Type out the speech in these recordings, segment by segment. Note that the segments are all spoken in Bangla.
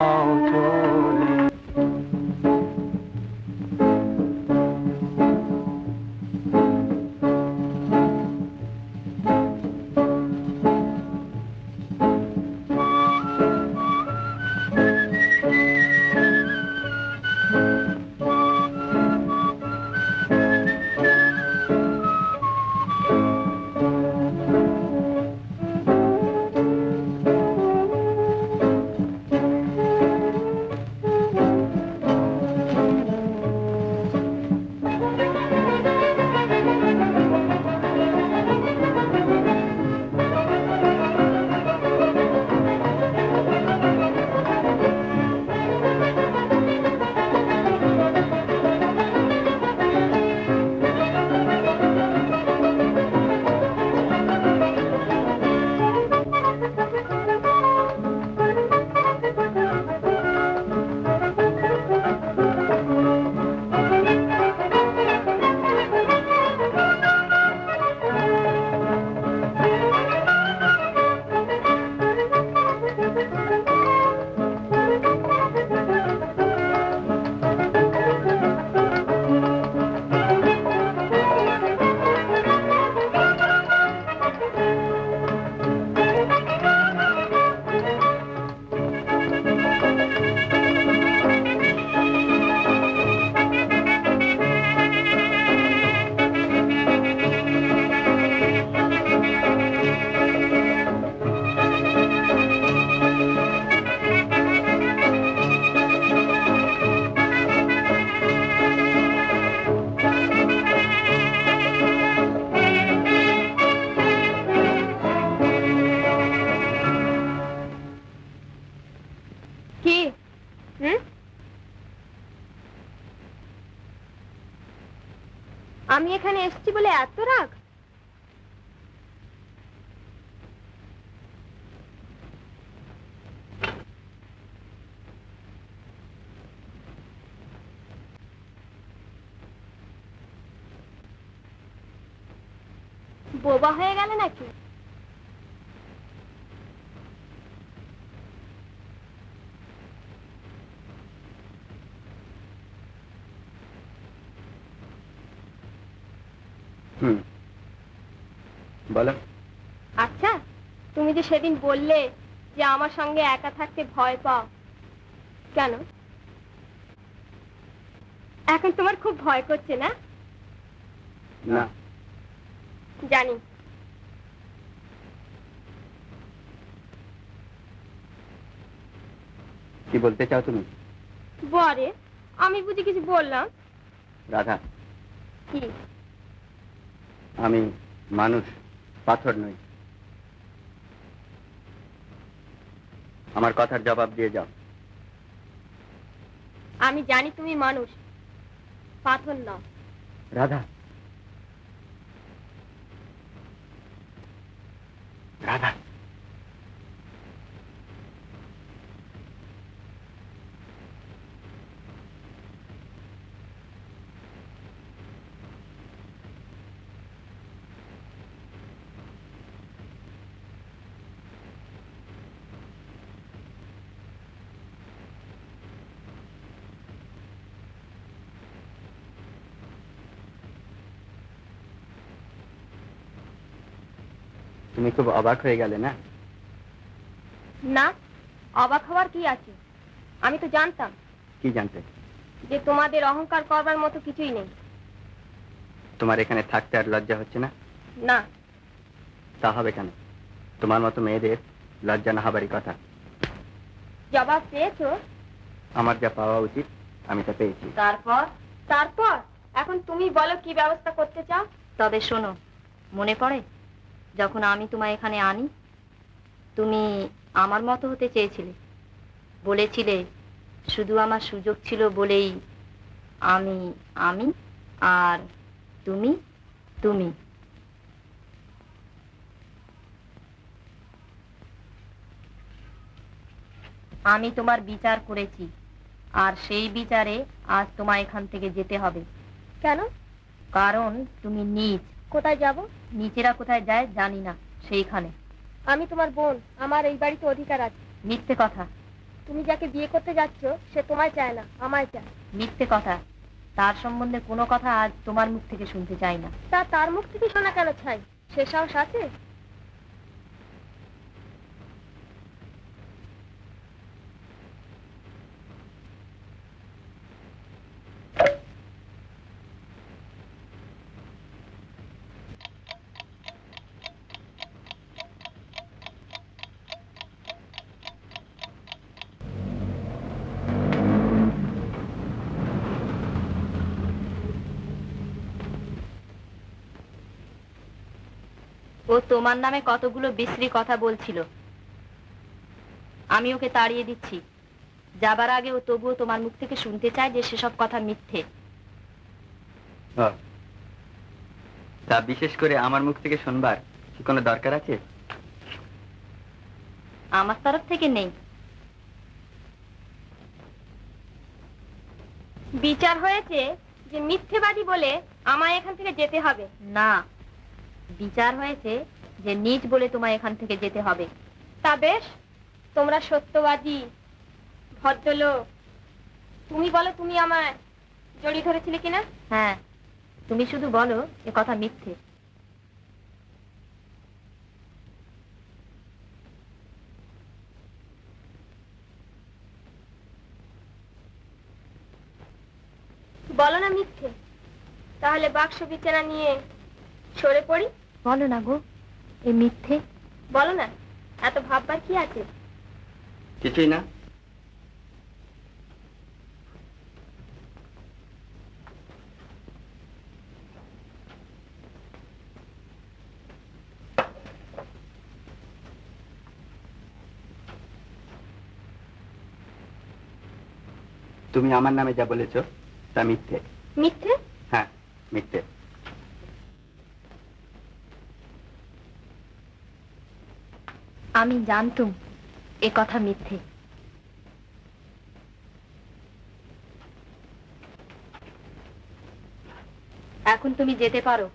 চলে আমি এখানে এসেছি বলে এত রাগ বোবা হয়ে গেলে নাকি হুম। বলো। আচ্ছা তুমি যে সেদিন বললে যে আমার সঙ্গে একা থাকতে ভয় পাও কেন? এখন তোমার খুব ভয় করছে না? না। জানি। কি বলতে চাও তুমি? বরে আমি বুঝি কিছু বললাম। রাধা। কি? আমি মানুষ পাথর নই। আমার কথার জবাব দিয়ে যাও। আমি জানি তুমি মানুষ পাথর নাও। রাধা রাধা তুমি খুব অবাক হয়ে গেলে না? না অবাক হওয়ার কি আছে? আমি তো জানতাম কি জানতে? যে তোমাদের অহংকার করবার মতো কিছুই নেই। তোমার এখানে থাকতে আর লজ্জা হচ্ছে না? না। তা হবে কেন? তোমার মতো মেয়েদের লজ্জা না হবারই কথা। জবাব পেয়েছ? আমার যা পাওয়া উচিত আমি তা পেয়েছি। তারপর? তারপর? এখন তুমি বলো কি ব্যবস্থা করতে চাও? তবে শোনো মনে পড়ে? যখন আমি তোমায় এখানে আনি তুমি আমার মতো হতে চেয়েছিলে। বলেছিলে শুধু আমার সুযোগ ছিল বলেই আমি আমি আর তুমি তুমি। আমি তোমার বিচার করেছি আর সেই বিচারে আজ তোমায় এখান থেকে যেতে হবে। কেন? কারণ তুমি নিচ কোথায় যাব? নিচেরা কোথায় যায় জানি না সেইখানে। আমি তোমার বোন আমার এই বাড়িতে অধিকার আছে। মিথ্যে কথা। তুমি যাকে বিয়ে করতে যাচ্ছ সে তোমায় চায় না আমায় চায়। মিথ্যে কথা। তার সম্বন্ধে কোনো কথা আজ তোমার মুখ থেকে শুনতে চাই না। তা তার মুখ থেকে শোনা কেন চাই সে সাহস আছে ও তোমার নামে কতগুলো বিশ্রী কথা বলছিল। আমি ওকে তাড়িয়ে দিচ্ছি। যাবার আগে ও তবুও তোমার মুখ থেকে শুনতে চায় যে সেসব কথা মিথ্যে। তা বিশেষ করে আমার মুখ থেকে শুনবার কি কোনো দরকার আছে? আমার তরফ থেকে নেই। বিচার হয়েছে যে মিথ্যেবাদী বলে আমায় এখান থেকে যেতে হবে। না বিচার হয়েছে যে নিজ বলে তোমায় এখান থেকে যেতে হবে। তা বেশ তোমরা সত্যবাদী ভদ্রলোক। তুমি বলো তুমি আমায় জড়িয়ে ধরেছিলে কিনা? হ্যাঁ তুমি শুধু বলো এ কথা মিথ্যে। বলো না মিথ্যে তাহলে বাক্স বিছানা নিয়ে সরে পড়ি। বলো না গো। এ মিথ্যে? বলো না এত ভাববার কি আছে? কিছুই না। তুমি আমার নামে যা বলেছ তা মিথ্যে। মিথ্যে? হ্যাঁ মিথ্যে। আমি জানতুম এ কথা মিথ্যে। এখন তুমি যেতে পারো।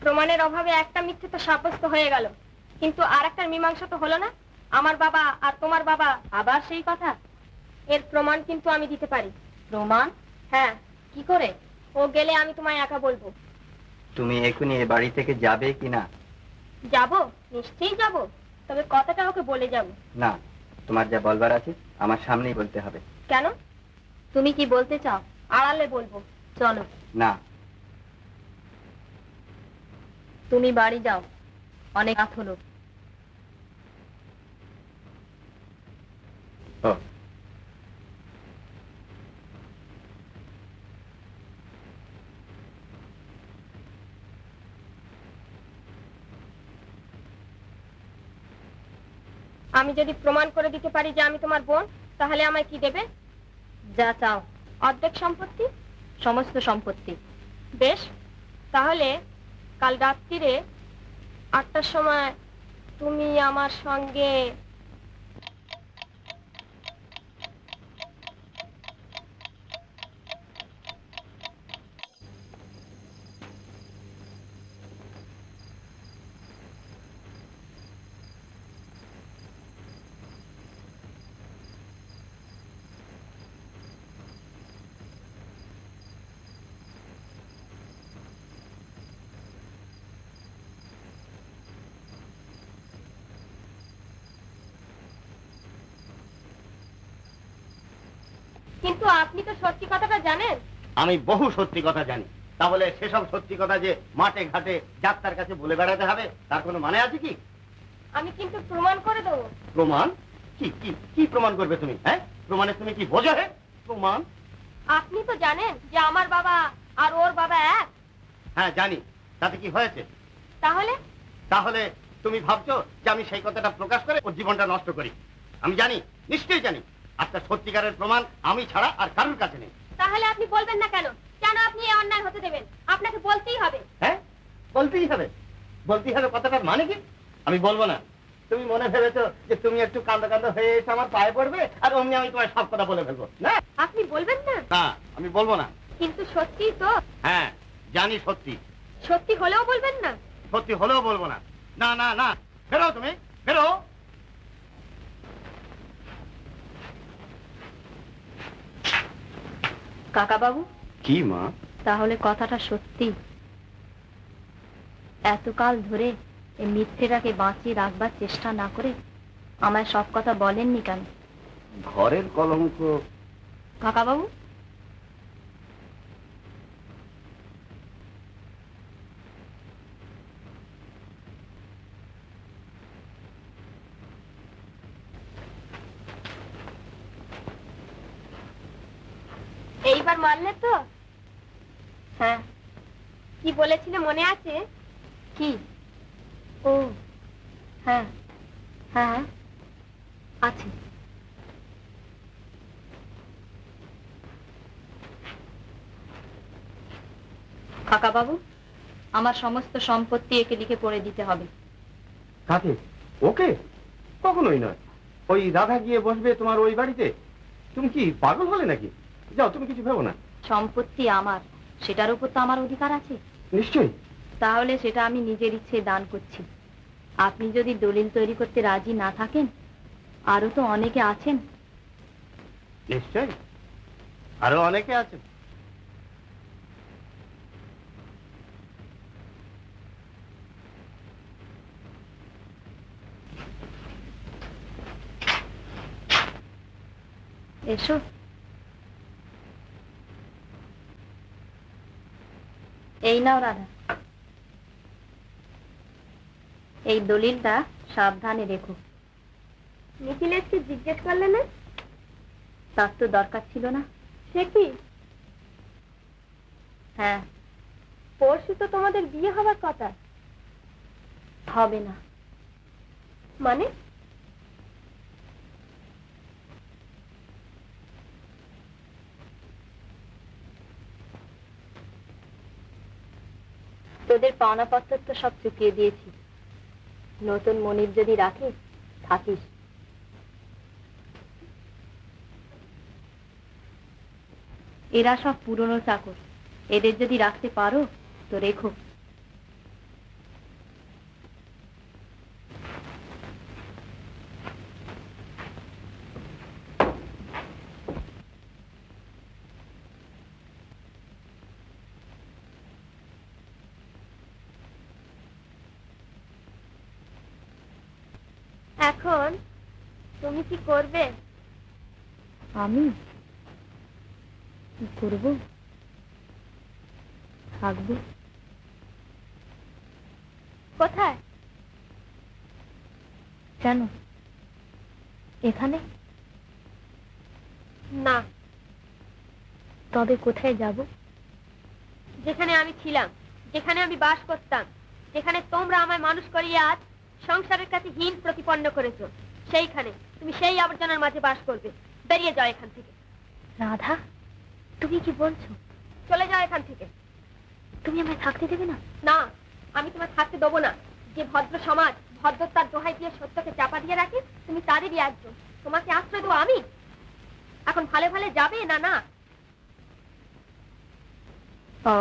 প্রমাণের অভাবে একটা মিথ্যে তো সাব্যস্ত হয়ে গেল। কিন্তু আর একটা মীমাংসা তো হলো না। আমার বাবা আর তোমার বাবা আবার সেই কথা? এর প্রমাণ কিন্তু আমি দিতে পারি। প্রমাণ? হ্যাঁ। কি করে? ও গেলে আমি তোমায় একা বলব। তুমি এখনই এ বাড়ি থেকে যাবে কি না যাব নিশ্চয়ই যাব। তবে কথাটা ওকে বলে যাব না তোমার যা বলবার আছে আমার সামনেই বলতে হবে। কেন? তুমি কি বলতে চাও? আড়ালে বলব। চলো। না। তুমি বাড়ি যাও। অনেক রাত হলো। আমি যদি প্রমাণ করে দিতে পারি যে আমি তোমার বোন, তাহলে আমায় কি দেবে? যা চাও। অর্ধেক সম্পত্তি, সমস্ত সম্পত্তি। বেশ, তাহলে কাল রাত্রিরে আটটার সময় তুমি আমার সঙ্গে কিন্তু আপনি তো সত্যি কথাটা জানেন। আমি বহু সত্যি কথা জানি। তাহলে সেসব সত্যি কথা যে মাঠে ঘাটে ডাক্তার কাছে বলে বেড়াতে হবে তার কোনো মানে আছে কি? আমি কিন্তু প্রমাণ করে দেবো। প্রমাণ? কি কি কি প্রমাণ করবে তুমি হ্যাঁ? প্রমাণে তুমি কি বোঝো হে প্রমাণ? আপনি তো জানেন যে আমার বাবা আর ওর বাবা এক। হ্যাঁ জানি। তাতে কি হয়েছে? তাহলে? তাহলে তুমি ভাবছ যে আমি সেই কথাটা প্রকাশ করে ওর জীবনটা নষ্ট করি। আমি জানি নিশ্চয়ই জানি। আপনার সত্যিকারের প্রমাণ আমি ছাড়া আর কারোর কাছে নেই। তাহলে আপনি বলবেন না কেন? কেন আপনি এই অন্যায় হতে দেবেন? আপনাকে বলতেই হবে। হ্যাঁ? বলতেই হবে। বলতেই হবে কথাটার মানে কি? আমি বলব না। তুমি মনে ভেবেছো যে তুমি একটু কান্দা কান্দা হয়ে এসে আমার পায়ে পড়বে আর অমনি আমি তোমার সব কথা বলে ফেলব। না। আপনি বলবেন না? না আমি বলব না। কিন্তু সত্যি তো। হ্যাঁ জানি সত্যি। সত্যি হলেও বলবেন না? সত্যি হলেও বলব না। না না না। বেরো তুমি বেরো। কাকা বাবু কি মা? তাহলে কথাটা সত্যি। এতকাল ধরে এই মিথ্যেটাকে বাঁচিয়ে রাখবার চেষ্টা না করে আমায় সব কথা বলেননি কেন? ঘরের কলঙ্ক। কাকা বাবু এইবার মানলে তো? হ্যাঁ। কি বলেছিলে মনে আছে? কি? ও হ্যাঁ হ্যাঁ আছে। কাকা বাবু আমার সমস্ত সম্পত্তি একে লিখে পড়ে দিতে হবে। কাকে? ওকে? কখনোই নয়। ওই রাধা গিয়ে বসবে তোমার ওই বাড়িতে। তুমি কি পাগল হলে নাকি? যাও তুমি কিছু ভেবো না। সম্পত্তি আমার সেটার উপর তো আমার অধিকার আছে। নিশ্চয়ই। তাহলে সেটা আমি নিজের ইচ্ছে দান করছি। আপনি যদি দলিল তৈরি করতে রাজি না থাকেন আরও তো অনেকে আছেন। নিশ্চয়ই। আরও অনেকে আছে এসো। এই নাও রাধা। এই দলিলটা সাবধানে রেখো। মিথিলেশকে জিজ্ঞেস করলে না? তার তো দরকার ছিল না। সে কি? হ্যাঁ। পরশু তো তোমাদের বিয়ে হবার কথা। হবে না। মানে? তোদের পাওনা পত্র তো সব চুকিয়ে দিয়েছি। নতুন মনির যদি রাখিস, থাকিস। এরা সব পুরনো চাকর। এদের যদি রাখতে পারো তো রেখো এখন তুমি কি করবে? আমি? কি করব? থাকব? কোথায়? কেন এখানে? না। তবে কোথায় যাব? যেখানে আমি ছিলাম যেখানে আমি বাস করতাম যেখানে তোমরা আমায় মানুষ করিয়ে আজ সংসারের কাছে হীন প্রতিপন্ন করেছ সেইখানে। তুমি সেই আবর্জনার মাঝে বাস করবে। বেরিয়ে যাও এখান থেকে। রাধা তুমি কি বলছো? চলে যাও এখান থেকে। তুমি আমায় থাকতে দেবে না? না আমি তোমার থাকতে দেবো না। যে ভদ্র সমাজ ভদ্রতার দোহাই দিয়ে সত্যকে চাপা দিয়ে রাখে তুমি তাদেরই একজন। তোমাকে আশ্রয় দেবো আমি। এখন ভালো ভালো যাবে না না? ও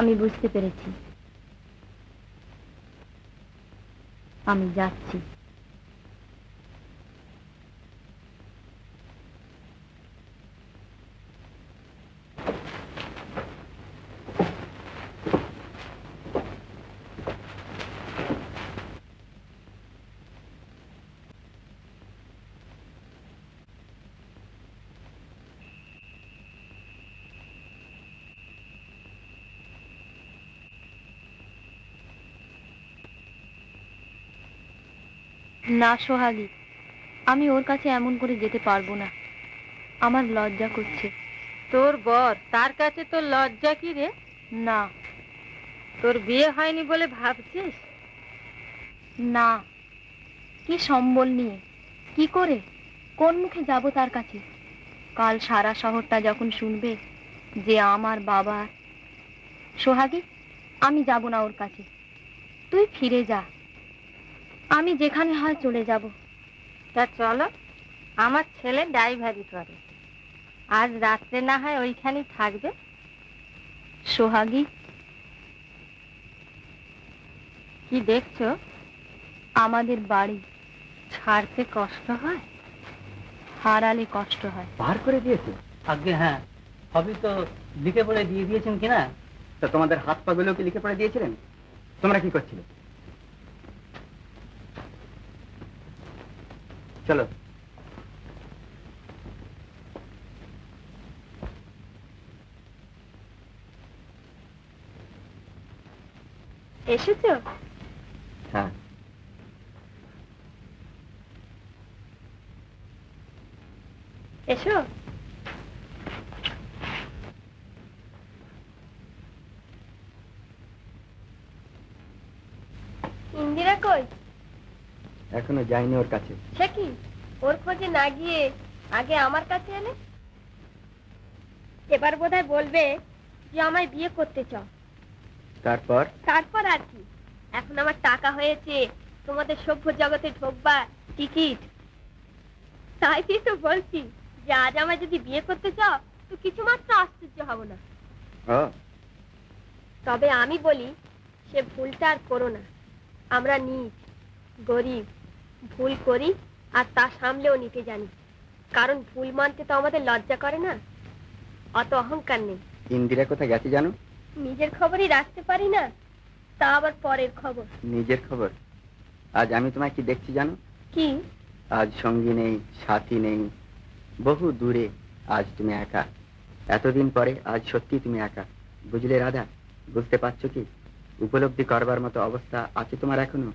আমি বুঝতে পেরেছি। আমি যাচ্ছি। না সোহাগী আমি ওর কাছে এমন করে যেতে পারব না। আমার লজ্জা করছে। তোর বর তার কাছে তোর লজ্জা কি রে? না। তোর বিয়ে হয়নি বলে ভাবছিস? না। কি সম্বল নিয়ে? কি করে? কোন মুখে যাব তার কাছে? কাল সারা শহরটা যখন শুনবে যে আমার বাবা। সোহাগী আমি যাব না ওর কাছে। তুই ফিরে যা। আমি যেখানে হয় চলে যাব। তা চলো, আমার ছেলে ড্রাইভারি করে। আজ রাত্রে না হয় ওইখানেই থাকবে। সোহাগী, কি দেখছ? আমাদের বাড়ি ছাড়তে কষ্ট হয়? হারালে কষ্ট হয়। বার করে দিয়েছে? আগে হ্যাঁ। সবই তো লিখে পড়ে দিয়ে দিয়েছেন কিনা? তা তোমাদের হাত পা গুলো কি লিখে পড়ে দিয়েছিলেন? তোমরা কি করছিলে? চলো এসেছ? হ্যাঁ। এসো ইন্দিরা কই এখনও যাইনি ওর কাছে। সে কি? ওর খোঁজে না গিয়ে আগে আমার কাছে এলে? এবার বোধহয় বলবে যে আমায় বিয়ে করতে চাও। তারপর? তারপর আর কি? এখন আমার টাকা হয়েছে তোমাদের সভ্য জগতে ঢোকবার টিকিট। তাই কি তো বলছি যে আজ আমায় যদি বিয়ে করতে চাও তো কিছু মাত্র আশ্চর্য হব না। তবে আমি বলি সে ভুলটা আর করো না। আমরা নিজ গরিব ভুল করি আর তা সামলেও নিতে জানি। কারণ ভুল মানতে তো আমাদের লজ্জা করে না। অত অহংকার নেই। ইন্দিরা কোথায় গেছে জানো? নিজের খবরই রাখতে পারি না। তা আবার পরের খবর। নিজের খবর? আজ আমি তোমায় কি দেখছি জানো? কি? আজ সঙ্গী নেই সাথী নেই। বহু দূরে আজ তুমি একা। এতদিন পরে আজ সত্যি তুমি একা। বুঝলে রাধা বুঝতে পারছ কি? উপলব্ধি করবার মতো অবস্থা আছে তোমার এখনও?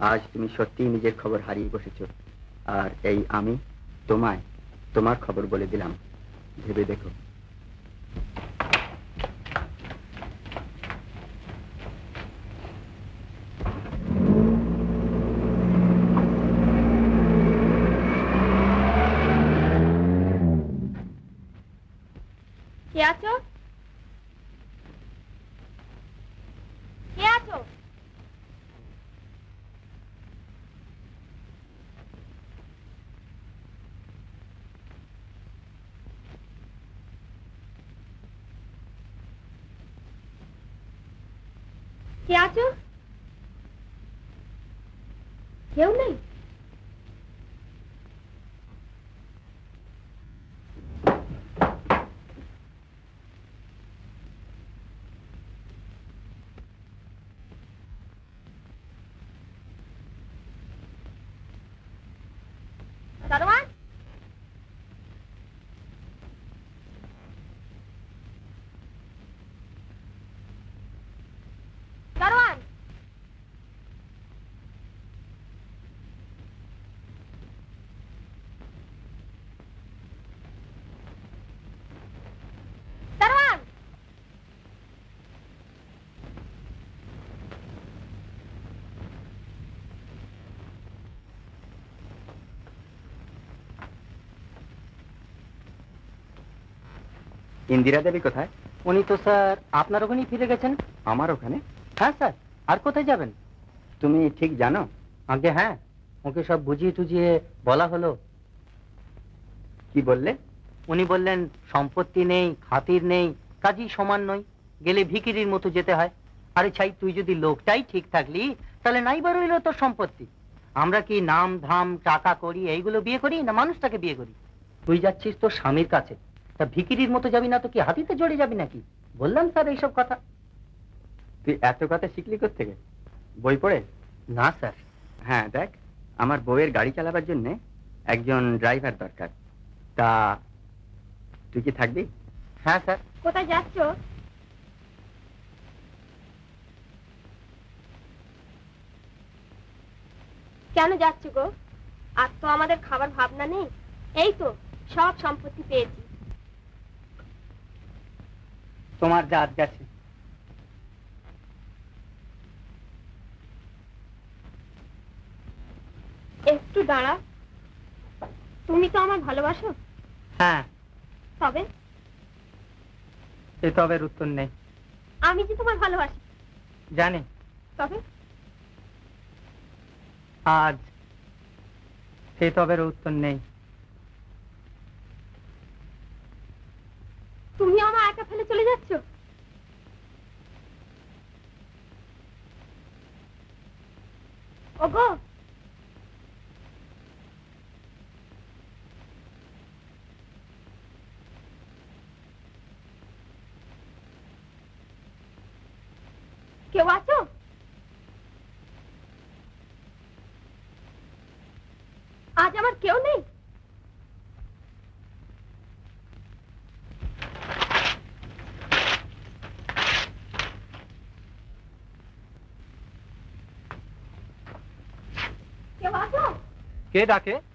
আজ তুমি সত্যিই নিজের খবর হারিয়ে বসেছ। আর এই আমি তোমায় তোমার খবর বলে দিলাম। ভেবে দেখো কে আছো কে আছো কে আছো কেউ নেই ইন্দিরা দেবী কোথায়? উনি তো স্যার আপনার ওখানেই ফিরে গেছেন। আমার ওখানে? হ্যাঁ স্যার আর কোথায় যাবেন? তুমি ঠিক জানো? আগে হ্যাঁ ওকে সব বুঝিয়ে টুজিয়ে বলা হলো। কি বললে? উনি বললেন সম্পত্তি নেই খাতির নেই কাজী সমান নয় গেলে ভিকিরির মতো যেতে হয়। আরে ছাই তুই যদি লোকটাই ঠিক থাকলি তাহলে নাই বার হইল তোর সম্পত্তি। আমরা কি নাম ধাম টাকা করি এইগুলো বিয়ে করি না মানুষটাকে বিয়ে করি? তুই যাচ্ছিস তোর স্বামীর কাছে। তা ভিকিরির মতো যাবি না তো কি হাতিতে জড়ে যাবি নাকি? বললাম স্যার এইসব কথা। তুই এত কথা শিখলি থেকে বই পড়ে? না স্যার। হ্যাঁ দেখ আমার বউয়ের গাড়ি চালাবার জন্য একজন ড্রাইভার দরকার। তা তুই কি থাকবি? হ্যাঁ স্যার। কোথায় যাচ্ছ? কেন যাচ্ছ গো? আর তো আমাদের খাবার ভাবনা নেই। এই তো সব সম্পত্তি পেয়েছি। তোমার জাত গেছে। একটু দাঁড়া তুমি তো আমার ভালোবাসো? হ্যাঁ। তবে? এ তবের উত্তর নেই। আমি যে তোমার ভালোবাসি। জানি। তবে? আজ সে তবের উত্তর নেই। একা ফেলে চলে যাচ্ছ? ওগো! কেউ আছো? আজ আমার কেউ নেই? ডাকে আমি আমি